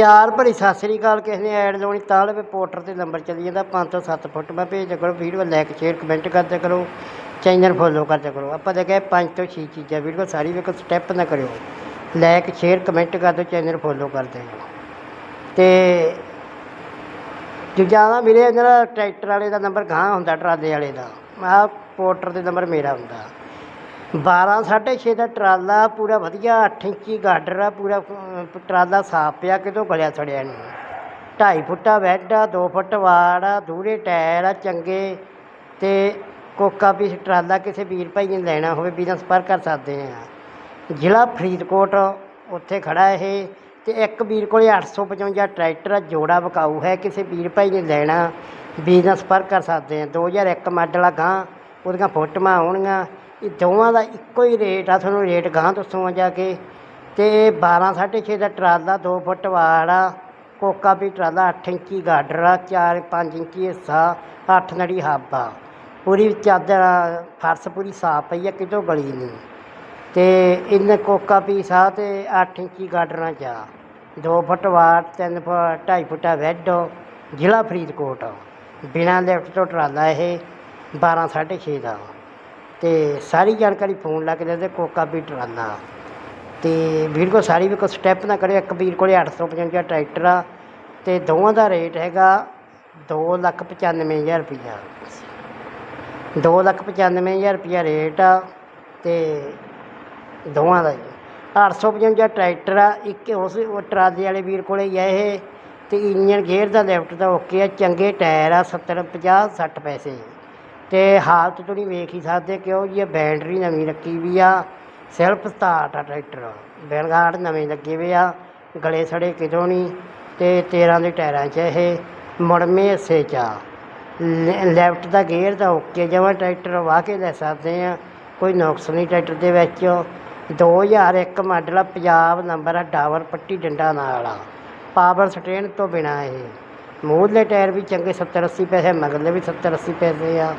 ਪਿਆਰ ਭਰੀ ਸਤਿ ਸ੍ਰੀ ਅਕਾਲ, ਕਿਸੇ ਨੇ ਐਡ ਲਾਉਣੀ ਤਾਂ ਲਵੇ ਪੋਰਟਰ ਤੇ ਨੰਬਰ ਚੱਲੀ ਜਾਂਦਾ 5 ਤੋਂ 7 ਫੁੱਟ ਮੈਂ ਭੇਜ ਦਿਆ ਕਰੋ, ਵੀਡੀਓ ਲਾਈਕ ਸ਼ੇਅਰ ਕਮੈਂਟ ਕਰਦੇ ਕਰੋ ਚੈਨਲ ਫੋਲੋ ਕਰਦੇ ਕਰੋ ਆਪਾਂ ਤਾਂ ਕਹੇ 5 ਤੋਂ 6 ਚੀਜ਼ਾਂ, ਵੀਡੀਓ ਸਾਰੀ ਵੇਖੋ ਸਟੈਪ ਨਾ ਕਰਿਓ। ਲਾਈਕ ਸ਼ੇਅਰ ਕਮੈਂਟ ਕਰ ਦਿਓ ਚੈਨਲ ਫੋਲੋ ਕਰ ਦਿਓ। ਤੇ ਜ਼ਿਆਦਾ ਨਾ ਵੀਰੇ ਜਿਹੜਾ ਟਰੈਕਟਰ ਵਾਲੇ ਦਾ ਨੰਬਰ ਗਾਂ ਹੁੰਦਾ, ਟਰਾਲੇ ਵਾਲੇ ਦਾ। ਆਹ ਪੋਰਟਰ ਤੇ ਨੰਬਰ ਮੇਰਾ ਹੁੰਦਾ। 12 6.5 ਦਾ ਟਰਾਲਾ, ਪੂਰਾ ਵਧੀਆ 8 ਇੰਚੀ ਗਾਡਰ ਆ, ਪੂਰਾ ਟਰਾਲਾ ਸਾਫ਼ ਪਿਆ, ਕਿਤੋਂ ਗਲਿਆ ਸੜਿਆ ਨਹੀਂ ਢਾਈ ਫੁੱਟਾ ਬੈੱਡ ਆ 2 ਫੁੱਟ ਵਾੜ ਆ, ਦੂਰੇ ਟਾਇਰ ਆ ਚੰਗੇ ਤੇ ਕੋਕਾ ਵੀ ਟਰਾਲਾ ਕਿਸੇ ਵੀਰ ਭਾਈ ਨੇ ਲੈਣਾ ਹੋਵੇ ਬਿਨਾਂ ਸੰਪਰਕ ਕਰ ਸਕਦੇ ਆ। ਜ਼ਿਲ੍ਹਾ ਫਰੀਦਕੋਟ ਉੱਥੇ ਖੜਾ ਇਹ ਤੇ ਇੱਕ ਵੀਰ ਕੋਲੇ 855 ਟਰੈਕਟਰ ਆ, ਜੋੜਾ ਵਿਕਾਊ ਹੈ, ਕਿਸੇ ਵੀਰ ਭਾਈ ਨੇ ਲੈਣਾ ਬਿਜਨਸ ਪਰ ਕਰ ਸਕਦੇ ਆ। 2001 ਮਾਡਲ ਆ ਗਾਂ ਉਹਦੀਆਂ ਫੋਟੋਆਂ ਆਉਣਗੀਆਂ। ਇਹ ਦੋਵਾਂ ਦਾ ਇੱਕੋ ਹੀ ਰੇਟ ਆ, ਤੁਹਾਨੂੰ ਰੇਟ ਗਾਂ ਦੱਸੋ ਜਾ ਕੇ। ਤੇ 12 6.5 ਦਾ ਟਰਾਲਾ 2 ਫੁੱਟ ਵਾੜ ਆ ਕੋਕਾ ਵੀ ਟਰਾਲਾ 8 ਇੰਚੀ ਗਾਡਰ ਆ 4 5 ਇੰਚੀ ਹਿੱਸਾ 8 ਨੜੀ ਹੱਬ। ਆ ਪੂਰੀ ਚਾਦਰ, ਫਰਸ਼ ਪੂਰੀ ਸਾਫ਼ ਪਈ ਆ, ਕਿਤੋਂ ਗਲੀ ਨਹੀਂ। ਤੇ ਇਹਨੇ ਕੋਕਾ ਪੀਸ ਆ ਤੇ 8 ਇੰਚੀ ਗਾਡਰਾਂ ਚ ਆ। 2 ਫੁੱਟ ਵਾੜ 3 ਫੁੱਟ 2.5 ਫੁੱਟਾ ਵੈੱਡ ਜ਼ਿਲ੍ਹਾ ਫਰੀਦਕੋਟ। ਬਿਨਾਂ ਲਿਫਟ ਤੋਂ ਟਰਾਲਾ ਇਹ 12 6.5 ਦਾ। ਤੇ ਸਾਰੀ ਜਾਣਕਾਰੀ ਫੋਨ ਲਾ ਕੇ ਦੇ ਦੇ ਕੋਕਾ ਵੀ ਟਰਾਲਾ। ਅਤੇ ਵੀਰ ਕੋਲ ਸਾਰੀ ਵੀ ਕੋਈ ਸਟੈਪ ਨਾ ਕਰਿਓ। ਇੱਕ ਵੀਰ ਕੋਲ ਅੱਠ ਸੌ ਪਚਵੰਜਾ ਟਰੈਕਟਰ ਆ ਅਤੇ ਦੋਵਾਂ ਦਾ ਰੇਟ ਹੈਗਾ 295000 ਰੁਪਈਆ। 295000 ਰੁਪਈਆ ਰੇਟ ਆ ਅਤੇ ਦੋਵਾਂ ਦਾ ਜੀ 855 ਟਰੈਕਟਰ ਆ, ਇੱਕ ਉਸ ਉਹ ਟਰਾਲੇ ਵਾਲੇ ਵੀਰ ਕੋਲ ਹੀ ਆ ਇਹ ਅਤੇ ਇੰਜਨ ਗੇਅਰ ਦਾ ਲੈਫਟ ਦਾ ਓਕੇ ਆ, ਚੰਗੇ ਟਾਇਰ ਆ 70 50 60 ਪੈਸੇ। ਅਤੇ ਹਾਲਤ ਤੁਸੀਂ ਵੇਖ ਹੀ ਸਕਦੇ ਕਿਉਂ ਜੀ ਇਹ ਬੈਟਰੀ ਨਵੀਂ ਰੱਖੀ ਵੀ ਆ। ਸੈਲਫ ਸਟਾਰਟ ਆ ਟਰੈਕਟਰ। ਬੈਲਗਾਰਡ ਨਵੇਂ ਲੱਗੇ ਹੋਏ ਆ, ਗਲੇ ਸੜੇ ਕਿਦੋਂ ਨਹੀਂ ਤੇ 13 ਦੇ ਟਾਇਰਾਂ 'ਚ ਇਹ ਮੁੜਵੇਂ ਹਿੱਸੇ 'ਚ ਆ। ਲੈਫਟ ਦਾ ਗੇਅਰ ਦਾ ਓਕੇ ਜਮਾਂ ਟਰੈਕਟਰ ਵਾਹ ਕੇ ਲੈ ਸਕਦੇ ਆ, ਕੋਈ ਨੁਕਸ ਨਹੀਂ ਟਰੈਕਟਰ ਦੇ ਵਿੱਚ। 2001 ਮਾਡਲ ਆ, ਪੰਜਾਬ ਨੰਬਰ ਆ ਡਾਵਰ ਪੱਟੀ ਡੰਡਾ ਨਾਲ ਆ। ਪਾਵਰ ਸਟੇਨ ਤੋਂ ਬਿਨਾ ਇਹ। ਮੂਹਰਲੇ ਟਾਇਰ ਵੀ ਚੰਗੇ 70 80 ਪੈਸੇ, ਮਗਰਲੇ ਵੀ 70 80 ਪੈਸੇ ਆ।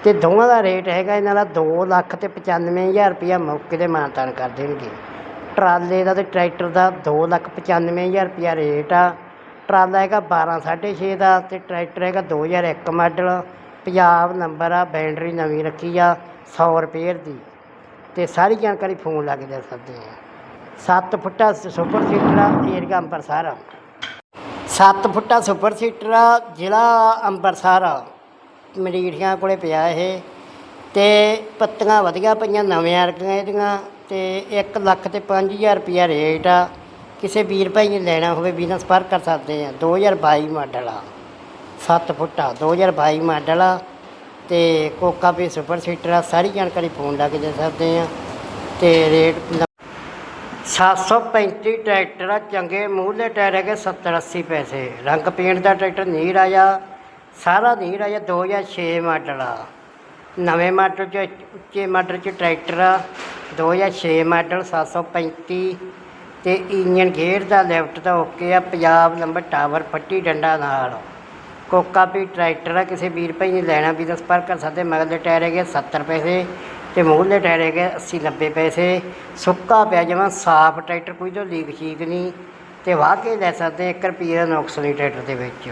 ਅਤੇ ਦੋਵਾਂ ਦਾ ਰੇਟ ਹੈਗਾ ਇਹਨਾਂ ਦਾ ਦੋ ਲੱਖ ਅਤੇ ਪਚਾਨਵੇਂ ਹਜ਼ਾਰ ਰੁਪਈਆ ਮੌਕੇ ਤੇ ਮਾਨਤਾਨ ਕਰ ਦੇਣਗੇ। ਟਰਾਲੇ ਦਾ ਅਤੇ ਟਰੈਕਟਰ ਦਾ ਦੋ ਲੱਖ ਪਚਾਨਵੇਂ ਹਜ਼ਾਰ ਰੁਪਈਆ ਰੇਟ ਆ। ਟਰਾਲਾ ਹੈਗਾ 12 6.5 ਦਾ ਅਤੇ ਟਰੈਕਟਰ ਹੈਗਾ 2001 ਮਾਡਲ। ਪੰਜਾਬ ਨੰਬਰ ਆ ਬੈਂਡਰੀ ਨਵੀਂ ਰੱਖੀ ਆ 100 ਰੁਪਏ ਦੀ। ਅਤੇ ਸਾਰੀ ਜਾਣਕਾਰੀ ਫੋਨ ਲਾ ਕੇ ਦੇ ਸਕਦੇ ਆ। ਸੱਤ ਫੁੱਟਾ ਸੁਪਰ ਸੀਟਰ ਆ, ਏਰੀਆ ਅੰਬਰਸਰ 7 ਫੁੱਟਾ ਸੁਪਰ ਸੀਟਰ ਆ, ਜ਼ਿਲ੍ਹਾ ਅੰਬਰਸਰ ਮਰੀਠੀਆਂ ਕੋਲੇ ਪਿਆ ਇਹ ਤੇ ਪੱਤੀਆਂ ਵਧੀਆ ਪਈਆਂ, ਨਵੀਆਂ ਵਰਗੀਆਂ ਇਹਦੀਆਂ ਤੇ 1 ਲੱਖ ਤੇ 5000 ਰੁਪਿਆ ਰੇਟ ਆ। ਕਿਸੇ ਵੀਰ ਭਾਈ ਨੇ ਲੈਣਾ ਹੋਵੇ ਬਿਜ਼ਨਸ ਪਰ ਕਰ ਸਕਦੇ ਆ। 2022 ਮਾਡਲ ਆ। 7 ਫੁੱਟਾ 2022 ਮਾਡਲ ਆ। ਤੇ ਕੋਕਾ ਵੀ ਸੁਪਰ ਸੀਟਰ ਆ, ਸਾਰੀ ਜਾਣਕਾਰੀ ਫੋਨ ਲਾ ਕੇ ਦੇ ਸਕਦੇ ਆ। ਤੇ ਰੇਟ 735 ਟਰੈਕਟਰ ਆ, ਚੰਗੇ ਮੂਹਲੇ ਟਾਇਰ ਹੈਗੇ 70 80 ਪੈਸੇ। ਰੰਗ ਪੇਂਟ ਦਾ ਟਰੈਕਟਰ ਨੀਰ ਆਇਆ ਸਾਰਾ ਨੀਰ ਜਾਂ 2006 ਮਾਡਲ ਆ। ਨਵੇਂ ਮਾਡਲ ਚ ਉੱਚੇ ਮਾਡਲ ਚ ਟਰੈਕਟਰ ਆ 2006 ਮਾਡਲ 735 ਤੇ ਇੰਜਨ ਗੇਅਰ ਦਾ ਲੈਫਟ ਦਾ ਓਕੇ ਆ, ਪੰਜਾਬ ਨੰਬਰ ਟਾਵਰ ਪੱਟੀ ਡੰਡਾ ਨਾਲ। ਕੋਕਾ ਵੀ ਟਰੈਕਟਰ ਆ, ਕਿਸੇ ਵੀਰ ਭਾਈ ਨੇ ਲੈਣਾ ਵੀ ਤਾਂ ਸੰਪਰਕ ਕਰ ਸਕਦੇ ਮਗਰਲੇ ਟਾਇਰ ਹੈਗੇ 70 ਪੈਸੇ ਤੇ ਮੂਹਰਲੇ ਟਾਇਰ ਹੈਗੇ 80 90 ਪੈਸੇ। ਸੁੱਕਾ ਪਿਆ ਜਮਾਂ, ਸਾਫ਼ ਟਰੈਕਟਰ ਕੋਈ ਤੋਂ ਲੀਕ ਸ਼ੀਕ ਨਹੀਂ ਤੇ ਵਾਹ ਕੇ ਲੈ ਸਕਦੇ 1 ਰੁਪਈਏ ਦਾ ਨੁਕਸ ਨਹੀਂ ਟਰੈਕਟਰ ਦੇ ਵਿੱਚ।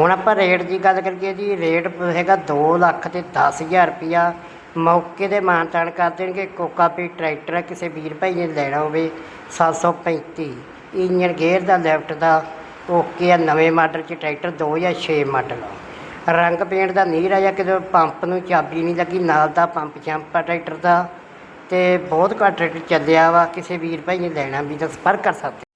ਹੁਣ ਆਪਾਂ ਰੇਟ ਦੀ ਗੱਲ ਕਰੀਏ ਜੀ, ਰੇਟ ਹੈਗਾ 2 ਲੱਖ ਤੇ 10000 ਰੁਪਈਆ ਮੌਕੇ ਤੇ ਮਾਨਤਾਨ ਕਰ ਦੇਣਗੇ, ਕੋਕਾ ਵੀ ਟਰੈਕਟਰ ਆ, ਕਿਸੇ ਵੀਰ ਭਾਈ ਨੇ ਲੈਣਾ ਹੋਵੇ 735 ਇੰਜਨ ਗੇਅਰ ਦਾ ਲੈਫਟ ਦਾ, ਓਕੇ ਆ, ਨਵੇਂ ਮਾਡਲ ਚ ਟਰੈਕਟਰ 2006 ਮਾਡਲ। ਰੰਗ ਪੇਂਟ ਦਾ ਨੀਰ ਆ ਜਾਂ ਕਿਤੇ ਪੰਪ ਨੂੰ ਚਾਬੀ ਨਹੀਂ ਲੱਗੀ, ਨਾਲ ਦਾ ਪੰਪ ਚੰਪ ਆ ਟਰੈਕਟਰ ਦਾ। ਤੇ ਬਹੁਤ ਘੱਟ ਟਰੈਕਟਰ ਚੱਲਿਆ ਵਾ, ਕਿਸੇ ਵੀਰ ਭਾਈ ਨੇ ਲੈਣਾ ਵੀ ਤਾਂ ਸੰਪਰਕ ਕਰ ਸਕਦੇ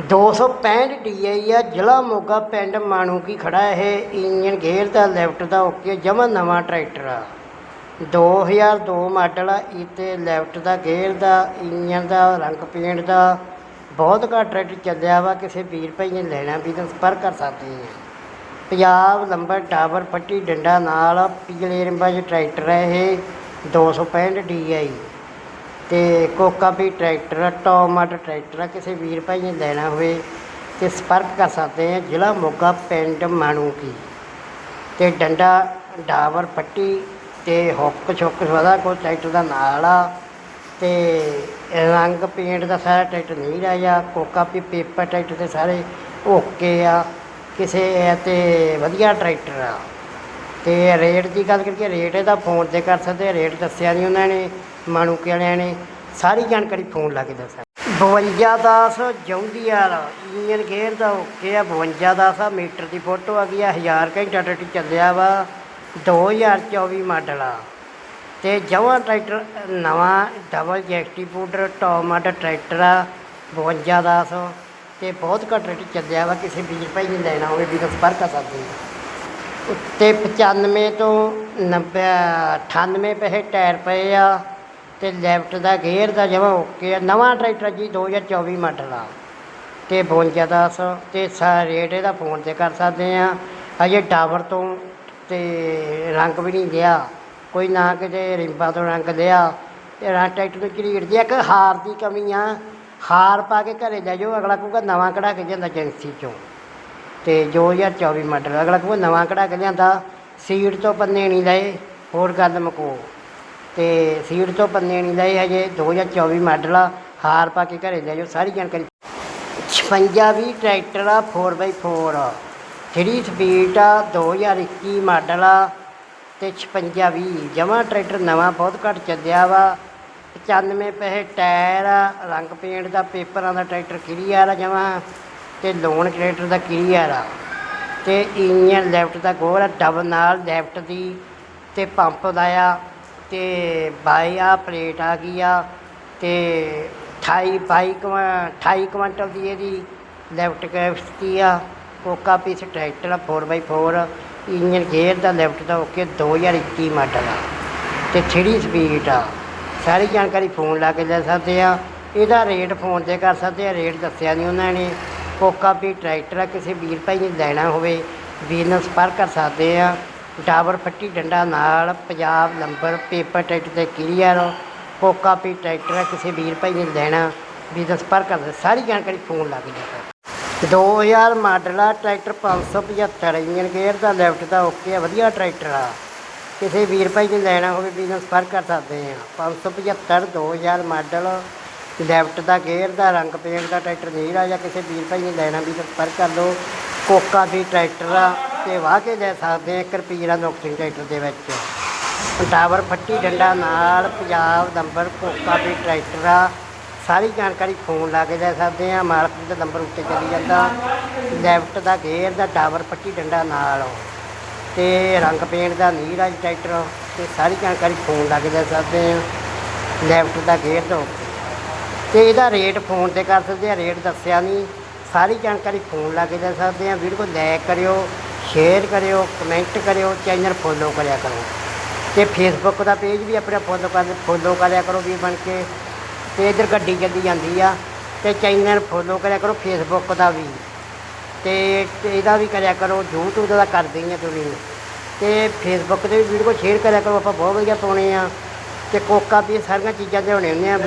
ਦੋ ਸੌ 265 DI ਆ, ਜ਼ਿਲ੍ਹਾ ਮੋਗਾ ਪਿੰਡ ਮਾਣੂ ਕੀ ਖੜਾ ਇਹ ਇੰਜਨ ਗੇਅਰ ਦਾ, ਲੈਫਟ ਦਾ ਓਕੇ, ਜਮਾ ਨਵਾਂ ਟਰੈਕਟਰ ਆ। 2002 ਮਾਡਲ ਆ ਇਹ ਲੈਫਟ ਦਾ ਗੇਅਰ ਦਾ ਇੰਜਨ ਦਾ, ਰੰਗ ਪੇਂਟ ਦਾ, ਬਹੁਤ ਘੱਟ ਟਰੈਕਟਰ ਚੱਲਿਆ ਵਾ, ਕਿਸੇ ਵੀਰ ਭਾਈ ਨੇ ਲੈਣਾ ਵੀ ਤਾਂ ਸੰਪਰਕ ਕਰ ਸਕਦੇ ਆ। ਪੰਜਾਬ ਨੰਬਰ ਟਾਵਰ ਪੱਟੀ ਡੰਡਾ ਨਾਲ ਪੀਲੇ ਰੰਬਾਂ 'ਚ ਟਰੈਕਟਰ ਹੈ ਇਹ 265 DI ਤੇ ਕੋਕਾ ਵੀ ਟਰੈਕਟਰ ਆ ਟੌਪ ਮਾਡਲ ਟਰੈਕਟਰ ਆ, ਕਿਸੇ ਵੀਰ ਭਾਈ ਨੇ ਲੈਣਾ ਹੋਵੇ ਤੇ ਸੰਪਰਕ ਕਰ ਸਕਦੇ ਆ ਜ਼ਿਲ੍ਹਾ ਮੋਗਾ ਪਿੰਡ ਮਾਣੂ ਕੀ ਤੇ ਡੰਡਾ, ਡਾਵਰ ਪੱਟੀ ਤੇ ਹੁੱਕ ਛੁੱਕ ਸਦਾ ਕੋਈ ਟਰੈਕਟਰ ਦਾ ਨਾਲ ਆ ਤੇ ਰੰਗ ਪੇਂਟ ਦਾ ਸਾਰਾ ਟਰੈਕਟਰ ਨਹੀਂ ਰਾਜਾ ਕੋਕਾ ਵੀ ਪੇਪਰ ਟਰੈਕਟਰ ਦੇ ਸਾਰੇ ਓਕੇ ਆ, ਕਿਸੇ ਤੇ ਵਧੀਆ ਟਰੈਕਟਰ ਆ। ਤੇ ਰੇਟ ਦੀ ਗੱਲ ਕਰੀਏ, ਰੇਟ ਇਹਦਾ ਫੋਨ ਤੇ ਕਰ ਸਕਦੇ ਰੇਟ ਦੱਸਿਆ ਨਹੀਂ ਉਹਨਾਂ ਨੇ। ਮਾਣੂਕੇ ਵਾਲਿਆਂ ਨੇ, ਸਾਰੀ ਜਾਣਕਾਰੀ ਫੋਨ ਲਾ ਕੇ ਦੱਸਾਂ। 5210 ਜੌਂਡੀਆਰ ਇੰਜਨ ਗੇਅਰ ਦਾ ਓਕੇ ਆ 5210 ਮੀਟਰ ਦੀ ਫੋਟੋ ਆ ਗਈ ਆ 1000 ਘੰਟਾ ਟਰੈਕਟਰ ਚੱਲਿਆ ਵਾ 2024 ਮਾਡਲ ਆ। ਤੇ ਜਵਾਂ ਟਰੈਕਟਰ, ਨਵਾਂ ਡਬਲ ਜੈਕਟੀ ਪੂਡਰ ਟੌਪ ਮਾਡਲ ਟਰੈਕਟਰ ਆ 5210 ਤੇ ਬਹੁਤ ਘੱਟ ਰੇਟ ਚੱਲਿਆ ਵਾ, ਕਿਸੇ ਵੀਰ ਭਾਈ ਨੇ ਲੈਣਾ ਹੋਵੇ ਵੀ ਤਾਂ ਸੰਪਰਕ ਕਰ ਸਕਦੇ ਉੱਤੇ 95 ਤੋਂ 90 98 ਪੈਸੇ ਟਾਇਰ ਪਏ ਆ। ਤੇ ਲੈਫਟ ਦਾ ਗੇਅਰ ਦਾ ਜਮਾ ਓਕੇ ਆ, ਨਵਾਂ ਟਰੈਕਟਰ ਜੀ 2024 ਮਾਡਲ ਆ ਤੇ 5210 ਤੇ ਸਾ ਰੇਟ ਇਹਦਾ ਫੋਨ ਤੇ ਕਰ ਸਕਦੇ ਆ। ਅਜੇ ਟਾਵਰ ਤੋਂ ਤੇ ਰੰਗ ਵੀ ਨਹੀਂ ਗਿਆ। ਕੋਈ ਨਾ ਕਿਤੇ ਰਿੰਬਾਂ ਤੋਂ ਰੰਗ ਲਿਆ। ਤੇ ਰਾਂ ਟਰੈਕਟਰ ਨੂੰ ਝਰੀੜ ਦਿਆ ਇੱਕ ਹਾਰ ਦੀ ਕਮੀ ਆ। ਹਾਰ ਪਾ ਕੇ ਘਰੇ ਲੈ ਜਾਓ, ਅਗਲਾ ਕਹੂਗਾ ਨਵਾਂ ਕਢਾ ਕੇ ਜਾਂਦਾ ਏਜੰਸੀ ਚੋਂ। ਤੇ 2024 ਮਾਡਲ, ਅਗਲਾ ਕਹੂਗਾ ਨਵਾਂ ਕਢਾ ਕੇ ਲਿਆਂਦਾ। ਸੀਟ ਤੋਂ ਪੰਨੇ ਨਹੀਂ ਲਏ, ਹੋਰ ਗੱਲ ਮੁਕੋ। ਤੇ ਸੀਟ ਤੋਂ ਪੰਨੇ ਨਹੀਂ ਲਏ ਹਜੇ 2024 ਮਾਡਲ ਆ, ਹਾਰ ਪਾ ਕੇ ਘਰੇ ਲੈ ਜਾਓ, ਸਾਰੀ ਜਾਣਕਾਰੀ। 56 ਵੀ ਟਰੈਕਟਰ ਆ 4x4 3 ਸਪੀਡ ਆ 2021 ਮਾਡਲ ਆ, ਤੇ 56 ਵੀ ਜਮਾ ਟਰੈਕਟਰ ਨਵਾਂ ਬਹੁਤ ਘੱਟ ਚੱਲਿਆ ਵਾ 95 ਪੈਸੇ ਟਾਇਰ ਆ, ਰੰਗ ਪੇਂਟ ਦਾ, ਪੇਪਰਾਂ ਦਾ ਟਰੈਕਟਰ ਕਲੀਅਰ ਆ ਜਮਾ, ਤੇ ਲੋਨ ਟਰੈਕਟਰ ਦਾ ਕਲੀਅਰ ਆ। ਤੇ ਇੰਜਨ ਲੈਫਟ ਦਾ ਗੋਲ ਆ, ਡਬਲ ਨਾਲ ਲੈਫਟ ਦੀ, ਤੇ ਪੰਪ ਦਾ ਆ ਤੇ ਬਾਈ ਆ ਪਲੇਟ ਆ ਗਈ ਆ ਤੇ 28 ਬਾਈ ਕੁਆ 28 ਕੁਇੰਟਲ ਦੀ ਇਹਦੀ ਲੈਫਟ ਕੈਪਸਿਟੀ ਆ। ਕੋਕਾ ਪੀਸ ਟਰੈਕਟਰ ਆ 4x4 ਇੰਜਨ ਗੇਅਰ ਦਾ ਲੈਫਟ ਦਾ ਓਕੇ 2021 ਮਾਡਲ ਆ। ਤੇ 3 ਸਪੀਡ ਆ। ਸਾਰੀ ਜਾਣਕਾਰੀ ਫੋਨ ਲਾ ਕੇ ਲੈ ਸਕਦੇ ਆ। ਇਹਦਾ ਰੇਟ ਫੋਨ ਤੇ ਕਰ ਸਕਦੇ ਆ, ਰੇਟ ਦੱਸਿਆ ਨਹੀਂ ਉਹਨਾਂ ਨੇ। ਕੋਕਾ ਪੀ ਟਰੈਕਟਰ ਆ, ਕਿਸੇ ਵੀਰ ਭਾਈ ਨੇ ਲੈਣਾ ਹੋਵੇ ਵੀਰ ਨਾਲ ਸੰਪਰਕ ਕਰ ਸਕਦੇ ਆ। ਡਾਬਰ ਫੱਟੀ ਡੰਡਾ ਨਾਲ ਪੰਜਾਬ ਨੰਬਰ ਪੇਪਰ ਟੈਕਟ ਤੇ ਕਲੀਅਰ, ਕੋਕਾ ਪੀ ਟਰੈਕਟਰ ਆ ਕਿਸੇ ਵੀਰ ਭਾਈ ਨੇ ਲੈਣਾ ਵੀਰ ਨਾਲ ਸੰਪਰਕ ਕਰ ਸਕਦੇ ਸਾਰੀ ਜਾਣਕਾਰੀ ਫੋਨ ਲੱਗ ਕੇ ਲੈ ਸਕਦੇ 2000 ਮਾਡਲ ਆ ਟਰੈਕਟਰ 575 ਇੰਜਨ ਗੇਅਰ ਦਾ ਲੈਫਟ ਦਾ ਓਕੇ ਆ ਵਧੀਆ ਟਰੈਕਟਰ ਆ। ਕਿਸੇ ਵੀਰ ਭਾਈ ਨੇ ਲੈਣਾ ਹੋਵੇ ਵੀ ਨਾਲ ਸੰਪਰਕ ਕਰ ਸਕਦੇ ਆ। 575 2000 ਮਾਡਲ, ਲੈਫਟ ਦਾ ਗੇਅਰ ਦਾ, ਰੰਗ ਪੇਂਟ ਦਾ ਟਰੈਕਟਰ ਨਹੀਂ ਰਾਜਾ ਕਿਸੇ ਵੀਰ ਭਾਈ ਨੇ ਲੈਣਾ ਵੀ ਤਾਂ ਸੰਪਰਕ ਕਰ ਲਓ। ਕੋਕਾ ਵੀ ਟਰੈਕਟਰ ਆ। ਤੇ ਵਾਹ ਕੇ ਲੈ ਸਕਦੇ ਆ ਇੱਕ ਰੁਪਈਆ ਨੌਕਰੀ ਟਰੈਕਟਰ ਦੇ ਵਿੱਚ। ਟਾਵਰ ਫੱਟੀ ਡੰਡਾ ਨਾਲ ਪੰਜਾਬ ਨੰਬਰ ਕੋਕਾ ਵੀ ਟਰੈਕਟਰ ਆ। ਸਾਰੀ ਜਾਣਕਾਰੀ ਫੋਨ ਲਾ ਕੇ ਲੈ ਸਕਦੇ ਆ ਮਾਲਕ ਦਾ ਨੰਬਰ ਉੱਤੇ ਚਲੀ ਜਾਂਦਾ। ਲੈਫਟ ਦਾ ਗੇਅਰ ਦਾ ਟਾਵਰ ਪੱਟੀ ਡੰਡਾ ਨਾਲ। ਤੇ ਰੰਗ ਪੇਂਟ ਦਾ ਨੀਰਾਜ ਟਰੈਕਟਰ। ਤੇ ਸਾਰੀ ਜਾਣਕਾਰੀ ਫੋਨ ਲਾ ਕੇ ਲੈ ਸਕਦੇ ਆ ਲੈਫਟ ਦਾ ਗੇਅਰ ਤੋਂ। ਤੇ ਇਹਦਾ ਰੇਟ ਫੋਨ ਤੇ ਕਰ ਸਕਦੇ ਆ ਰੇਟ ਦੱਸਿਆ ਨਹੀਂ। ਸਾਰੀ ਜਾਣਕਾਰੀ ਫੋਨ ਲਾ ਕੇ ਲੈ ਸਕਦੇ ਆ ਵੀਡੀਓ ਨੂੰ ਕਰਿਓ। ਸ਼ੇਅਰ ਕਰਿਓ ਕਮੈਂਟ ਕਰਿਓ ਚੈਨਲ ਫੋਲੋ ਕਰਿਆ ਕਰੋ। ਤੇ ਫੇਸਬੁੱਕ ਦਾ ਪੇਜ ਵੀ ਆਪਣਾ ਫੋਲੋ ਕਰ ਫੋਲੋ ਕਰਿਆ ਕਰੋ ਵੀ ਬਣ ਕੇ। ਤੇ ਇਧਰ ਗੱਡੀ ਚੱਲੀ ਜਾਂਦੀ ਆ, ਤੇ ਚੈਨਲ ਫੋਲੋ ਕਰਿਆ ਕਰੋ ਫੇਸਬੁੱਕ ਦਾ ਵੀ। ਤੇ ਇਹਦਾ ਵੀ ਕਰਿਆ ਕਰੋ, YouTube ਦਾ ਕਰਦੇ ਹੀ ਆ ਤੁਸੀਂ। ਤੇ ਫੇਸਬੁੱਕ ਤੇ ਵੀ ਵੀਡੀਓ ਸ਼ੇਅਰ ਕਰਿਆ ਕਰੋ, ਆਪਾਂ ਬਹੁਤ ਵਧੀਆ ਪਾਉਣੇ ਆ। ਤੇ ਕੋਕਾ ਵੀ ਸਾਰੀਆਂ ਚੀਜ਼ਾਂ ਲਿਆਉਣੇ ਹੁੰਦੇ ਆ।